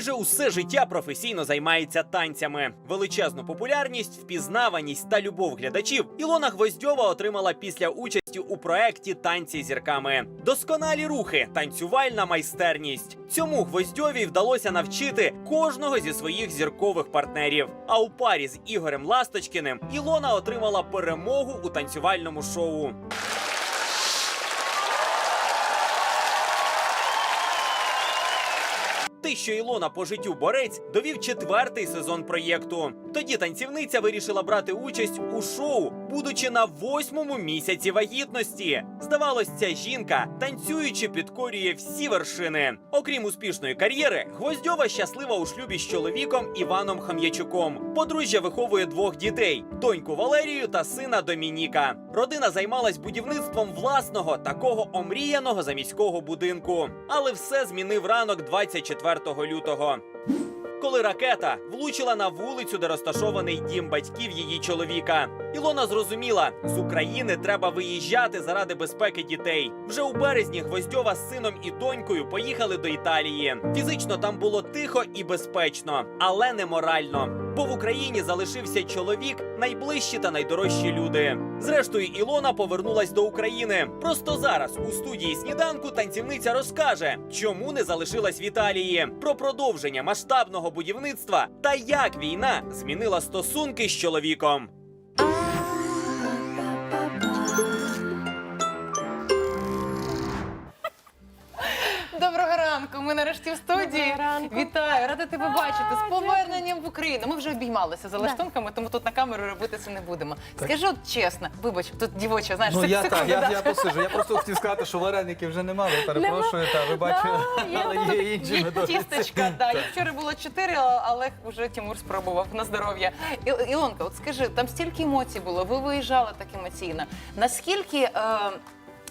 Майже усе життя професійно займається танцями. Величезну популярність, впізнаваність та любов глядачів Ілона Гвоздьова отримала після участі у проекті Танці зірками. Досконалі рухи, танцювальна майстерність. Цьому Гвоздьовій вдалося навчити кожного зі своїх зіркових партнерів. А у парі з Ігорем Ласточкіним Ілона отримала перемогу у танцювальному шоу. Ти, що Ілона по життю борець, довів четвертий сезон проєкту. Тоді танцівниця вирішила брати участь у шоу, будучи на восьмому місяці вагітності. Здавалось, ця жінка танцюючи підкорює всі вершини. Окрім успішної кар'єри, Гвоздьова щаслива у шлюбі з чоловіком Іваном Хам'ячуком. Подружжя виховує двох дітей: доньку Валерію та сина Домініка. Родина займалась будівництвом власного такого омріяного заміського будинку. Але все змінив ранок 24 лютого. Коли ракета влучила на вулицю, де розташований дім батьків її чоловіка, Ілона зрозуміла, з України треба виїжджати заради безпеки дітей. Вже у березні Гвоздьова з сином і донькою поїхали до Італії. Фізично там було тихо і безпечно, але не морально. Бо в Україні залишився чоловік, найближчі та найдорожчі люди. Зрештою, Ілона повернулась до України. Просто зараз у студії сніданку танцівниця розкаже, чому не залишилась в Італії, про продовження масштабного будівництва та як війна змінила стосунки з чоловіком. Ми нарешті в студії. Вітаю, рада тебе бачити. З поверненням в Україну. Ми вже обіймалися за лаштунками, тому тут на камеру робити це не будемо. Скажи от чесно, вибач, тут дівоча, знаєш, Ну я так, я, я посижу. Я просто хотів сказати, що вареників вже немає. Перепрошую, та ви бачили, я але є інші тістечка, да. Їх вчора було чотири, а- але вже Тимур спробував на здоров'я. І- Ілонка, от скажи, там стільки емоцій було, ви виїжджали так емоційно. Наскільки. Е,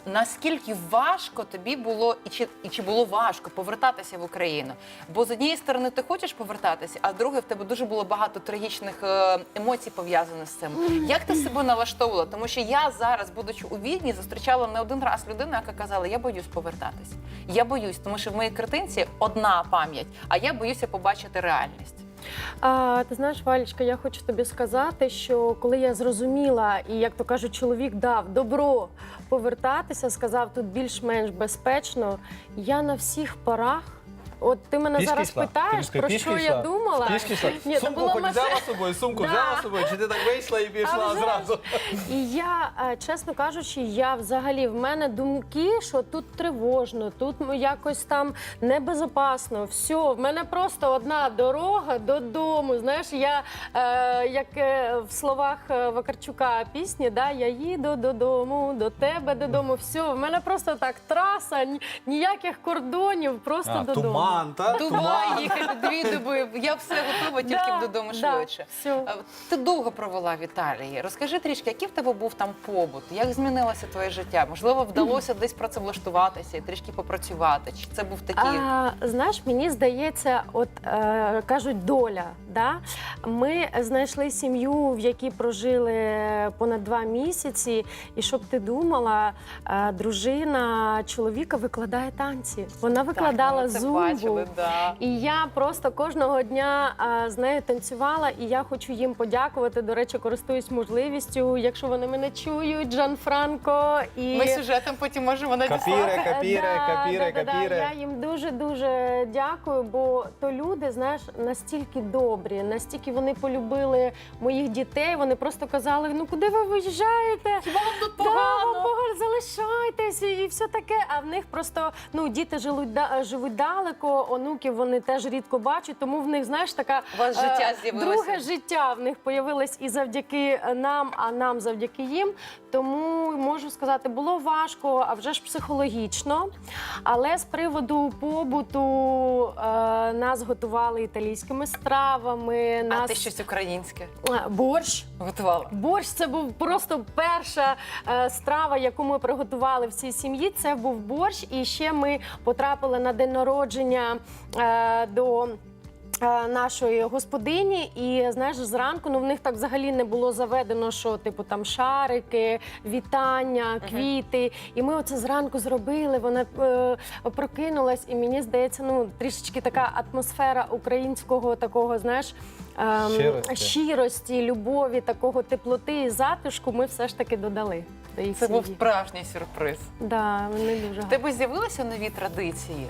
Наскільки важко тобі було і чи, і чи було важко повертатися в Україну? Бо з однієї сторони ти хочеш повертатися, а з другої в тебе дуже було багато трагічних е, емоцій пов'язаних з цим. Як ти себе налаштовувала? Тому що я зараз, будучи у Відні, зустрічала не один раз людину, яка казала, я боюсь повертатись. Я боюсь, тому що в моїй картинці одна пам'ять, а я боюся побачити реальність. А, ти знаєш, Валічка, я хочу тобі сказати, що коли я зрозуміла, і як то кажуть, чоловік дав добро повертатися, сказав тут більш-менш безпечно. Я на всіх парах. От ти мене Пішки зараз йшла? питаєш, про пішки що я думала. Пішки йшла? Ні, Сумку була хоч взяла з собою, сумку Да. взяла з собою, чи ти так вийшла і А пішла вже зразу? І я, е, чесно кажучи, я взагалі в мене думки, що тут тривожно, тут ну, якось там небезопасно. Все, в мене просто одна дорога додому. Знаєш, я е, як е, в словах е, Вакарчука пісні, да, я їду додому, до тебе додому. Все, в мене просто так траса, ні- ніяких кордонів, просто А, додому. Туман. Дубай їхати дві доби. Я все готова, тільки б додому швидше. А, Ти довго провела в Італії. Розкажи трішки, який в тебе був там побут? Як змінилося твоє життя? Можливо, вдалося десь працевлаштуватися і трішки попрацювати? Чи це був такий? А, знаєш, мені здається, от е, кажуть, доля. Да? Ми знайшли сім'ю, в якій прожили понад два місяці. І щоб ти думала, е, дружина чоловіка викладає танці. Вона викладала так, це зумбу. Бачили, да. І я просто кожного дня а, з нею танцювала, і я хочу їм подякувати. До речі, користуюсь можливістю, якщо вони мене чують, Джан Франко і Ми сюжетом потім можемо надіслати. Капіре, капіре, Да, капіре, да, да, да. Я їм дуже дуже дякую, бо то люди, знаєш, настільки добрі, настільки вони полюбили моїх дітей. Вони просто казали: ну куди ви виїжджаєте? Хіба вам тут Да, погано? погано, залишайтесь і все таке. А в них просто ну діти живуть да- живуть далеко, онуків вони теж рідко бачать, тому в них знаєш така У вас життя е, з'явилося. друге життя в них появилось і завдяки нам, а нам завдяки їм. Тому можу сказати, було важко, а вже ж психологічно. Але з приводу побуту е, нас готували італійськими стравами. А Нас ти щось українське Е, борщ. готувала? Борщ це був просто перша е, страва, яку ми приготували всій сім'ї. Це був борщ. І ще ми потрапили на день народження е, до. е, Нашої господині, і знаєш, зранку ну в них так взагалі не було заведено, що типу там шарики, вітання, квіти. І ми оце зранку зробили. Вона е, прокинулась, і мені здається, ну трішечки така атмосфера українського такого, знаєш, ем, Щирості. щирості, любові, такого теплоти і затишку ми все ж таки додали. до її Це був справжній сюрприз. Да, вони дуже В тебе з'явилися нові традиції?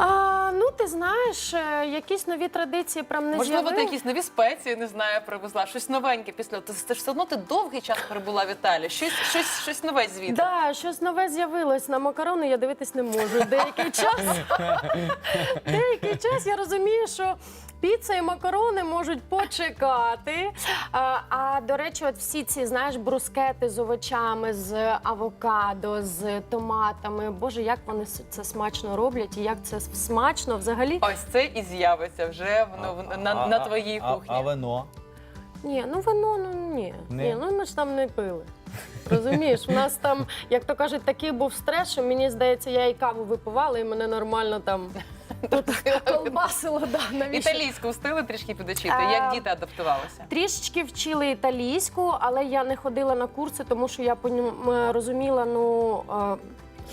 А, ну ти знаєш, е, якісь нові традиції прям не Можливо, ти якісь нові спеції не знаю, привезла, щось новеньке після. Ти, ти ж все одно ти довгий час перебула в Італії. Щось, щось, щось нове звідти. Да, щось нове з'явилось. На макарони я дивитись не можу. Деякий час, деякий час я розумію, що піца і макарони можуть почекати. А, а до речі, от всі ці знаєш брускети з овочами, з авокадо, з томатами. Боже, як вони с- це смачно роблять, і як це смачно взагалі. Ось це і з'явиться вже воно в- на, на твоїй а, кухні. А вино? Ні, ну вино, ну ні. Ні? Ні, ну ми ж там не пили. Розумієш, у нас там, як то кажуть, такий був стрес, що мені здається, я і каву випивала, і мене нормально там колбасило. Да, навіщо? Італійську встигли трішки підучити. А, Як діти адаптувалися? Трішечки вчили італійську, але я не ходила на курси, тому що я розуміла, ну. е,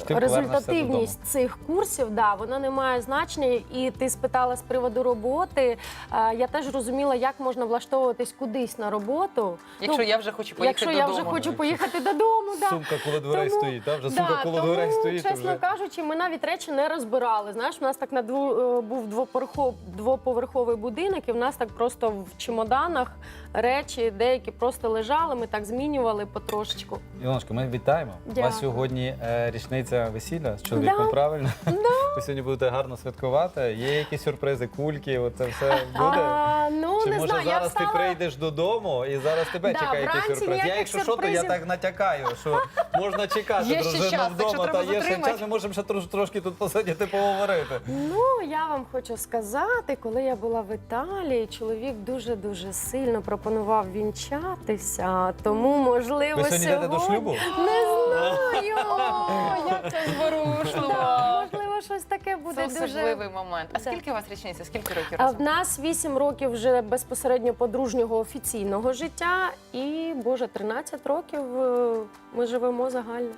ти Результативність цих курсів, да, вона не має значення. І ти спитала з приводу роботи. е, Я теж розуміла, як можна влаштовуватись кудись на роботу. Якщо Ну, я вже хочу поїхати Якщо я вже хочу поїхати додому, да. Сумка коло дверей Тому- стоїть, так? Вже сумка коло тому, дверей стоїть. чесно вже... кажучи, ми навіть речі не розбирали. Знаєш, у нас так на дву, е, був двоповерховий будинок, і в нас так просто в чемоданах речі деякі просто лежали. Ми так змінювали потрошечку. Ілоночко, ми вітаємо. У Дякую. вас сьогодні е, річниця весілля з чоловіком, Да. правильно? Ви сьогодні будете гарно святкувати. Є якісь сюрпризи, кульки, оце все буде? А, ну Чи не може знаю, я зараз встала... ти прийдеш додому і зараз тебе Да, чекає якийсь сюрприз? Я, якщо що, то я так натякаю, що можна чекати Є ще час, вдома, та є ще час, ми можемо ще трош, трошки тут посидіти, поговорити. Ну, я вам хочу сказати, коли я була в Італії, чоловік дуже дуже сильно пропонував вінчатися. Тому можливо Ви сьогодні йдете до шлюбу? Не знаю. О, як це зворушливо. Да, можливо, щось таке буде Це дуже. особливий момент. А скільки у вас річниця? Скільки років А разом? в нас 8 років вже безпосередньо подружнього офіційного життя, і Боже, 13 років е, ми живемо загально.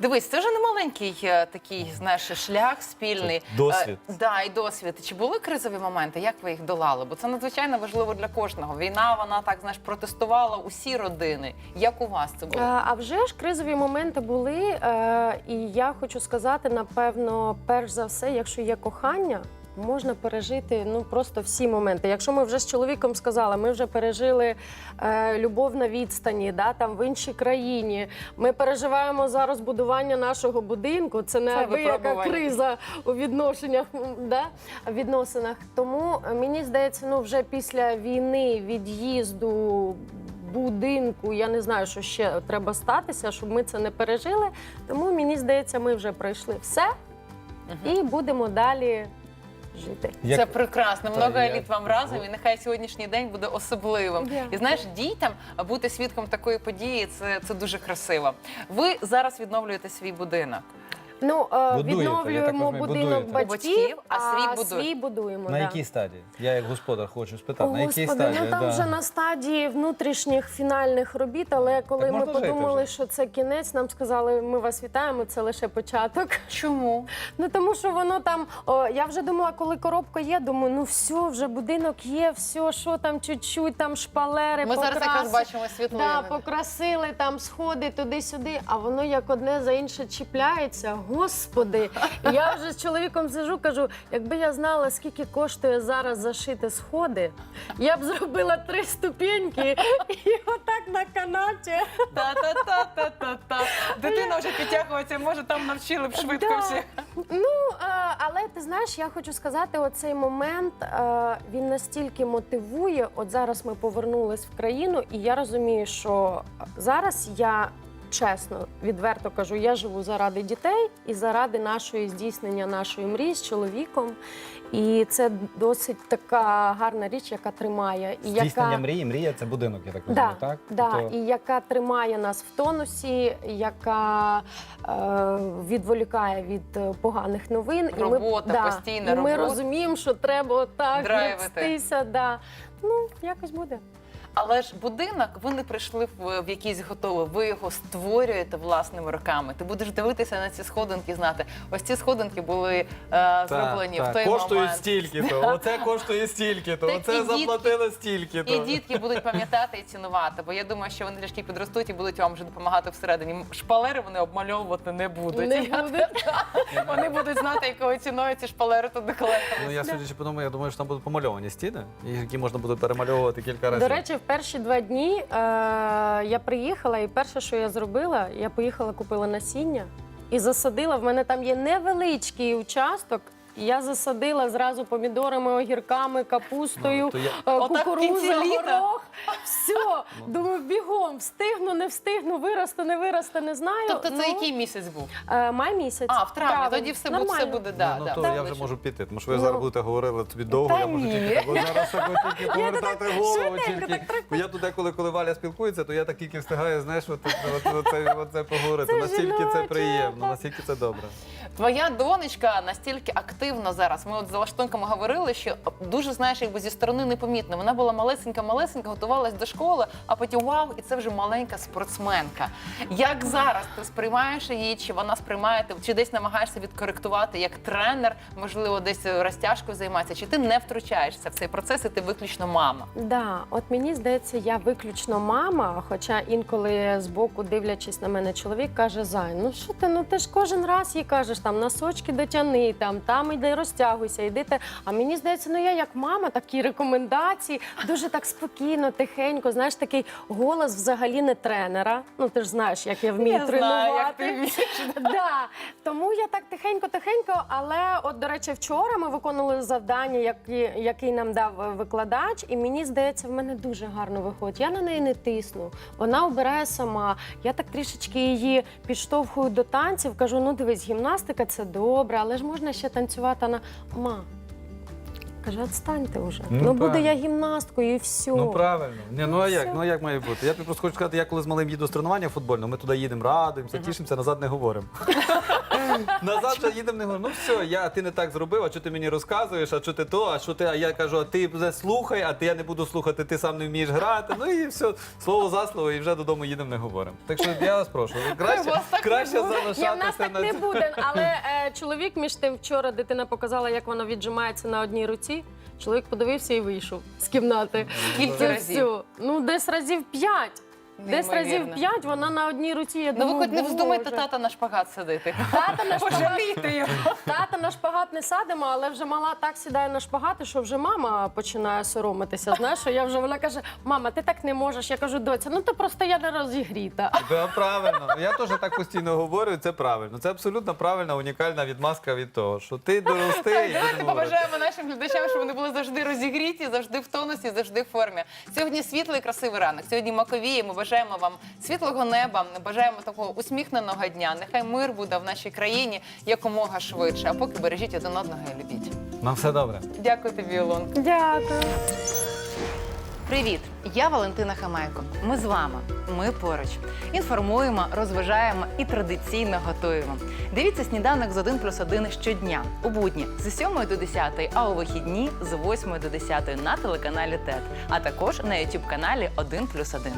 Дивись, це вже не маленький е, такий, знаєш, шлях спільний. Це досвід. Е, да, і досвід. Чи були кризові моменти? Як ви їх долали? Бо це надзвичайно важливо для кожного. Війна, вона так знаєш, протестувала усі родини. Як у вас це було? А а вже ж кризові моменти були, е, і я хочу сказати, напевно, перш за все, якщо є кохання. Можна пережити ну просто всі моменти. Якщо ми вже з чоловіком сказали, ми вже пережили е, любов на відстані, да, там в іншій країні. Ми переживаємо зараз будування нашого будинку. Це не яка криза у відношеннях, да, відносинах. Тому е, мені здається, ну вже після війни, від'їзду. Будинку, я не знаю, що ще треба статися, щоб ми це не пережили. Тому мені здається, ми вже пройшли все і будемо далі жити. Як- Це прекрасно. Много я- еліт вам разом, і нехай сьогоднішній день буде особливим. Дякую. І знаєш, дітям бути свідком такої події це, це дуже красиво. Ви зараз відновлюєте свій будинок. Ну, е, Будуєте, я так відновлюємо розумію, будинок будуєте. батьків, Батьків, а свій будуємо. На да. якій стадії? Я як господар хочу спитати, на якій Господи, стадії? ну там Да. вже на стадії внутрішніх фінальних робіт, але коли ми можна жити подумали, вже? що це кінець, нам сказали, ми вас вітаємо, це лише початок. Чому? Ну тому що воно там, о, я вже думала, коли коробка є, думаю, ну все, вже будинок є, все, що там чуть-чуть, там шпалери, Ми зараз якраз покраси- бачимо світлини. Да, покрасили там сходи туди-сюди, а воно як одне за інше чіпляється. Господи. Я вже з чоловіком сижу, кажу, якби я знала, скільки коштує зараз зашити сходи, я б зробила три ступеньки і отак на канаті. Та-та-та-та-та-та. Дитина вже підтягується, може там навчили б швидко всі. Ну, але ти знаєш, я хочу сказати, оцей момент він настільки мотивує. От зараз ми повернулись в країну, і я розумію, що зараз я. Чесно, відверто кажу, я живу заради дітей і заради нашої здійснення нашої мрії з чоловіком. І це досить така гарна річ, яка тримає. І Здійснення яка... мрії, мрія це будинок, я так Да, розумію, так? да, Тобто- і яка тримає нас в тонусі, яка е, відволікає від е, поганих новин. Робота, і ми, постійна і ми робота. розуміємо, що треба Драйвити. нестися. Да. Ну, якось буде. Але ж будинок, ви не прийшли в, в якийсь готовий, ви його створюєте власними руками. Ти будеш дивитися на ці сходинки, і знати, ось ці сходинки були е, зроблені в той коштують момент. стільки-то, оце коштує стільки-то, Так оце заплатили стільки-то. І дітки будуть пам'ятати і цінувати, бо я думаю, що вони трішки підростуть і будуть вам вже допомагати всередині. Шпалери вони обмальовувати не будуть. Не буде. Вони будуть знати, якою ціною ці шпалери туди клеїли. Ну я судячи по тому, я думаю, що там будуть помальовані стіни, які можна буде перемальовувати кілька разів. До речі, в перші два дні е, я приїхала, і перше, що я зробила, я поїхала, купила насіння і засадила. В мене там є невеличкий участок. Я засадила зразу помідорами, огірками, капустою, Ну, то я- е, Отак в кінці літа? горох. Думаю, бігом, встигну, не встигну, виросте, не виросте, не знаю. Тобто це Ну, який місяць був? е, Май місяць. А, в травні, Травень. тоді все буде, все Нормально. буде, да, ну, да. то Так, я вже можу піти, тому що ви Ну. зараз будете говорити тобі довго, я можу тільки бо зараз тільки повертати голову. швиденько, Тільки. так, Бо я туди, коли, коли Валя спілкується, то я так тільки встигаю, знаєш, от, от, от, оце, оце поговорити. Це Настільки це жіноче, приємно, так. настільки це добре. Твоя донечка настільки активна зараз. Ми от з лаштунками говорили, що дуже знаєш, якби зі сторони непомітно. Вона була малесенька, малесенька, готувалась до школи, а потім вау, і це вже маленька спортсменка. Як зараз ти сприймаєш її? Чи вона сприймає чи десь намагаєшся відкоректувати як тренер? Можливо, десь розтяжкою займається? Чи ти не втручаєшся в цей процес? І ти виключно мама? Да, от мені здається, я виключно мама. Хоча інколи збоку, дивлячись на мене, чоловік каже: Зай, ну що ти? Ну ти ж кожен раз їй кажеш, там носочки дотяни, там там іди розтягуйся, те. А мені здається, ну я як мама, такі рекомендації, дуже так спокійно, тихенько. Знаєш, такий голос взагалі не тренера. Ну ти ж знаєш, як я вмію Я тренувати. знаю, як ти вмієш. Да. Тому я так тихенько-тихенько, але от, до речі, вчора ми виконували завдання, які, який нам дав е, викладач, і мені здається, в мене дуже гарно виходить. Я на неї не тисну. Вона обирає сама. Я так трішечки її підштовхую до танців. Кажу: ну дивись, гімнастика це добре, але ж можна ще танцювати. на ма. Каже, відстаньте вже. Ну, Ну, буде правильно. я гімнасткою і все. Ну правильно. Ні, ну а як? Ну а як має бути? Я тобі просто хочу сказати, я коли з малим їду з тренування футбольного, ми туди їдемо, радуємося, тішимося, назад не говоримо. назад вже їдемо, не говоримо. Ну все, я ти не так зробив, а що ти мені розказуєш, а що ти то, а що ти, а я кажу, а ти вже слухай, а ти я не буду слухати, ти сам не вмієш грати. Ну і все, слово за слово, і вже додому їдемо, не говоримо. Так що я вас прошу, краще, не краще залишатися Я в нас так на не цьому. буде. Але е, чоловік між тим вчора дитина показала, як вона віджимається на одній руці. Чоловік подивився і вийшов з кімнати. Скільки Це разів? Ну, десь разів п'ять. Десь разів п'ять вона на одній руці. Я Ну ви хоч не вздумайте тата на шпагат сидити. Тата на шпагат, Пожалійте його. тата на шпагат не садимо, але вже мала так сідає на шпагати, що вже мама починає соромитися. Знаєш, що я вже вона каже: мама, ти так не можеш. Я кажу, доця, ну то просто я не розігріта. Да, правильно. Я теж так постійно говорю, і це правильно. Це абсолютно правильна, унікальна відмазка від того, що ти дорости і Давайте будемо говорити. побажаємо нашим глядачам, щоб вони були завжди розігріті, завжди в тонусі, завжди в формі. Сьогодні світлий і красивий ранок. Сьогодні Маковії. Ми бажаємо вам світлого неба, бажаємо такого усміхненого дня. Нехай мир буде в нашій країні якомога швидше. А поки бережіть один одного і любіть. Нам все добре. Дякую тобі, Ілонка. Дякую. Привіт, я Валентина Хамайко. Ми з вами. Ми поруч. Інформуємо, розважаємо і традиційно готуємо. Дивіться сніданок з 1 плюс 1 щодня у будні з 7 до 10, а у вихідні з 8 до 10 на телеканалі ТЕТ, а також на YouTube каналі 1 плюс 1.